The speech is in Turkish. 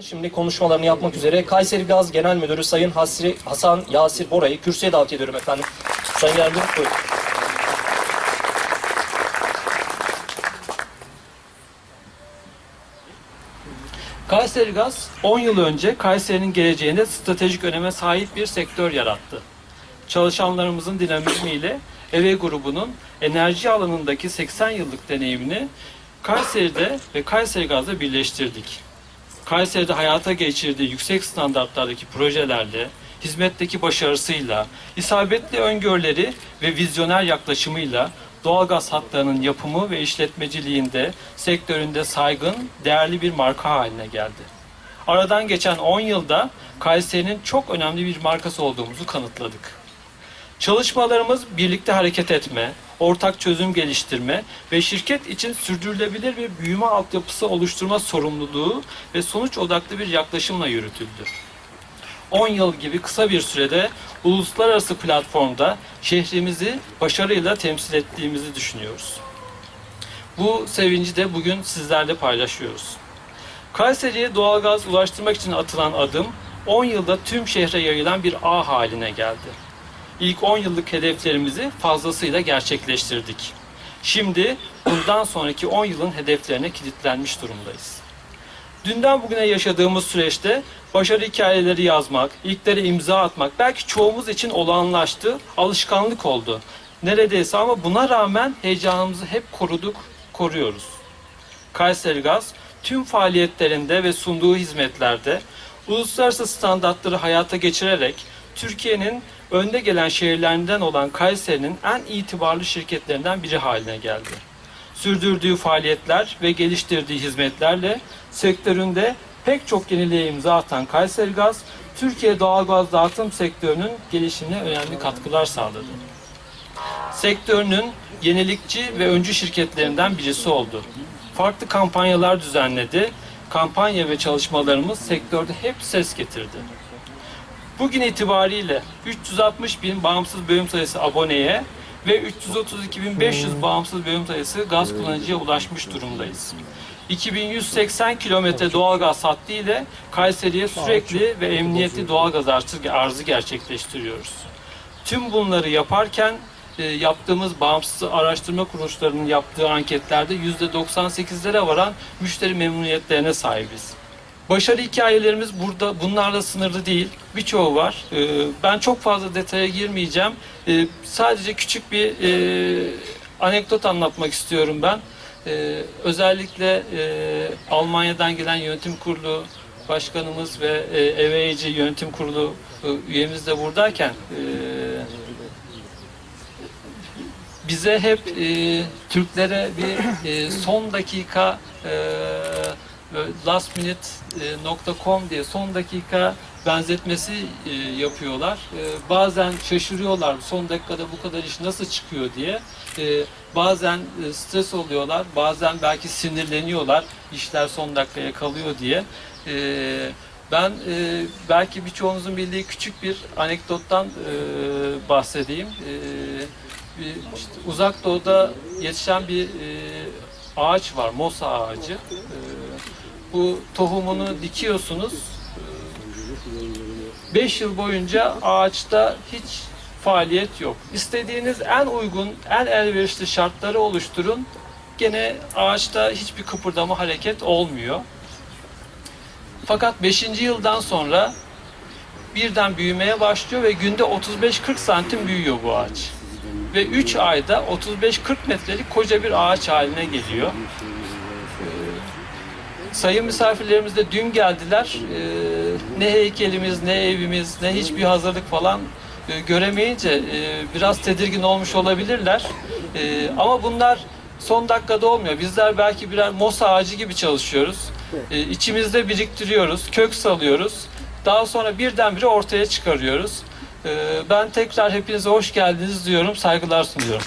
Şimdi konuşmalarını yapmak üzere Kayseri Gaz Genel Müdürü Sayın Hasri, Hasan Yasir Bora'yı kürsüye davet ediyorum efendim. Sayın Yargın buyurun. Kayseri Gaz 10 yıl önce Kayseri'nin geleceğinde stratejik öneme sahip bir sektör yarattı. Çalışanlarımızın dinamizmiyle EVE grubunun enerji alanındaki 80 yıllık deneyimini Kayseri'de ve Kayseri Gaz'da birleştirdik. Kayseri'de hayata geçirdiği yüksek standartlardaki projelerle, hizmetteki başarısıyla, isabetli öngörüleri ve vizyoner yaklaşımıyla doğalgaz hatlarının yapımı ve işletmeciliğinde sektöründe saygın, değerli bir marka haline geldi. Aradan geçen 10 yılda Kayseri'nin çok önemli bir markası olduğumuzu kanıtladık. Çalışmalarımız birlikte hareket etme, ortak çözüm geliştirme ve şirket için sürdürülebilir bir büyüme altyapısı oluşturma sorumluluğu ve sonuç odaklı bir yaklaşımla yürütüldü. 10 yıl gibi kısa bir sürede uluslararası platformda şehrimizi başarıyla temsil ettiğimizi düşünüyoruz. Bu sevinci de bugün sizlerle paylaşıyoruz. Kayseri'ye doğalgaz ulaştırmak için atılan adım 10 yılda tüm şehre yayılan bir ağ haline geldi. İlk 10 yıllık hedeflerimizi fazlasıyla gerçekleştirdik. Şimdi bundan sonraki 10 yılın hedeflerine kilitlenmiş durumdayız. Dünden bugüne yaşadığımız süreçte başarı hikayeleri yazmak, ilklere imza atmak belki çoğumuz için olağanlaştı, alışkanlık oldu. Neredeyse ama buna rağmen heyecanımızı hep koruduk, koruyoruz. Kayseri Gaz tüm faaliyetlerinde ve sunduğu hizmetlerde uluslararası standartları hayata geçirerek Türkiye'nin önde gelen şehirlerinden olan Kayseri'nin en itibarlı şirketlerinden biri haline geldi. Sürdürdüğü faaliyetler ve geliştirdiği hizmetlerle sektöründe pek çok yeniliğe imza atan Kayseri Gaz, Türkiye doğalgaz dağıtım sektörünün gelişimine önemli katkılar sağladı sektörünün yenilikçi ve öncü şirketlerinden birisi oldu. Farklı kampanyalar düzenledi. Kampanya ve çalışmalarımız sektörde hep ses getirdi. Bugün itibariyle 360 bin bağımsız bölüm sayısı aboneye ve 332.500 bağımsız bölüm sayısı gaz kullanıcıya ulaşmış durumdayız. 2180 kilometre doğalgaz hattı ile Kayseri'ye sürekli ve emniyetli doğalgaz arzı, arzı gerçekleştiriyoruz. Tüm bunları yaparken e, yaptığımız bağımsız araştırma kuruluşlarının yaptığı anketlerde %98'lere varan müşteri memnuniyetlerine sahibiz. Başarı hikayelerimiz burada bunlarla sınırlı değil. Birçoğu var. E, ben çok fazla detaya girmeyeceğim. E, sadece küçük bir e, anekdot anlatmak istiyorum ben. E, özellikle e, Almanya'dan gelen yönetim kurulu başkanımız ve e, yönetim kurulu e, üyemiz de buradayken bize hep Türklere bir son dakika e, last minute e, diye son dakika benzetmesi e, yapıyorlar. E, bazen şaşırıyorlar son dakikada bu kadar iş nasıl çıkıyor diye. E, bazen e, stres oluyorlar, bazen belki sinirleniyorlar işler son dakikaya kalıyor diye. Ben belki birçoğunuzun bildiği küçük bir anekdottan bahsedeyim. İşte uzak doğuda yetişen bir ağaç var, mosa ağacı. Bu tohumunu dikiyorsunuz. 5 yıl boyunca ağaçta hiç faaliyet yok. İstediğiniz en uygun, en elverişli şartları oluşturun. Gene ağaçta hiçbir kıpırdama hareket olmuyor. Fakat 5. yıldan sonra birden büyümeye başlıyor ve günde 35-40 santim büyüyor bu ağaç ve 3 ayda 35-40 metrelik koca bir ağaç haline geliyor. Sayın misafirlerimiz de dün geldiler. Ee, ne heykelimiz, ne evimiz, ne hiçbir hazırlık falan e, göremeyince e, biraz tedirgin olmuş olabilirler. E, ama bunlar son dakikada olmuyor. Bizler belki birer mos ağacı gibi çalışıyoruz. E, içimizde biriktiriyoruz, kök salıyoruz. Daha sonra birdenbire ortaya çıkarıyoruz. Ee, Ben tekrar hepinize hoş geldiniz diyorum, saygılar sunuyorum.